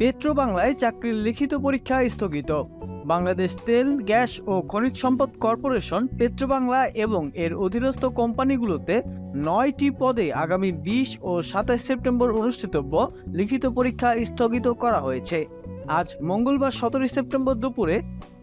Petro বাংলায় চাকরির লিখিত পরীক্ষা স্থগিত। বাংলাদেশ তেল, গ্যাস ও খনিজ সম্পদ কর্পোরেশন পেট্রো বাংলা এবং এর অধীনস্থ কোম্পানিগুলোতে নয়টি পদে আগামী বিশ ও সাতাশ সেপ্টেম্বর অনুষ্ঠিতব্য লিখিত পরীক্ষা স্থগিত করা হয়েছে। আজ মঙ্গলবার সতেরোই সেপ্টেম্বর দুপুরে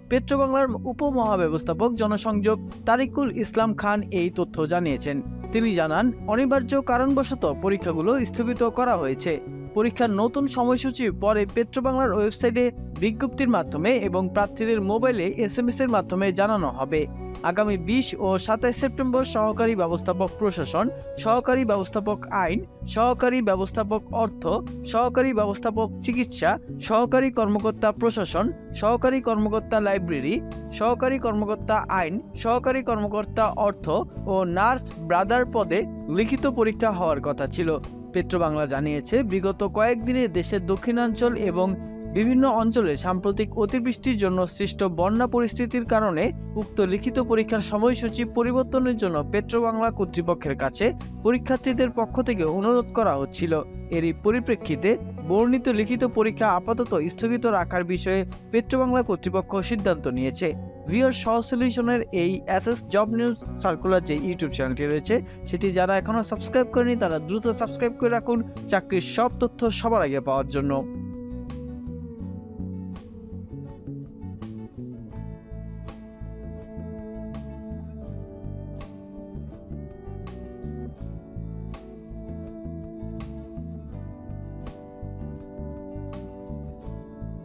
পেট্রোবাংলার উপমহাব্যবস্থাপক জনসংযোগ তারিকুল ইসলাম খান এই তথ্য জানিয়েছেন। তিনি জানান, অনিবার্য কারণবশত পরীক্ষাগুলো স্থগিত করা হয়েছে। পরীক্ষার নতুন সময়সূচি পরে পেট্রোবাংলার ওয়েবসাইটে বিজ্ঞপ্তির মাধ্যমে এবং প্রার্থীদের মোবাইলে এস এম এর মাধ্যমে জানানো হবে। আগামী বিশ ও সাতাশ সেপ্টেম্বর সহকারী ব্যবস্থাপক প্রশাসন, সহকারী ব্যবস্থাপক আইন, সহকারী ব্যবস্থাপক অর্থ, সহকারী ব্যবস্থাপক চিকিৎসা, সহকারী কর্মকর্তা প্রশাসন, সহকারী কর্মকর্তা লাইব্রেরি, সহকারী কর্মকর্তা আইন, সহকারী কর্মকর্তা অর্থ ও নার্স ব্রাদার পদে লিখিত পরীক্ষা হওয়ার কথা ছিল। পেট্রোবাংলা জানিয়েছে, বিগত কয়েকদিনে দেশের দক্ষিণাঞ্চল এবং বিভিন্ন অঞ্চলে সাম্প্রতিক অতিবৃষ্টির জন্য সৃষ্ট বন্যা পরিস্থিতির কারণে উক্ত লিখিত পরীক্ষার সময়সূচি পরিবর্তনের জন্য পেট্রোবাংলা কর্তৃপক্ষের কাছে পরীক্ষার্থীদের পক্ষ থেকে অনুরোধ করা হচ্ছিল। এরই পরিপ্রেক্ষিতে বর্ণিত লিখিত পরীক্ষা আপাতত স্থগিত রাখার বিষয়ে পেট্রোবাংলা কর্তৃপক্ষ সিদ্ধান্ত নিয়েছে। ভিওর সহ সলিউশনের এই এস জব নিউজ সার্কুলার যে ইউটিউব চ্যানেলটি রয়েছে, সেটি যারা এখনও সাবস্ক্রাইব করেনি, তারা দ্রুত সাবস্ক্রাইব করে রাখুন। চাকরির সব তথ্য সবার আগে পাওয়ার জন্য।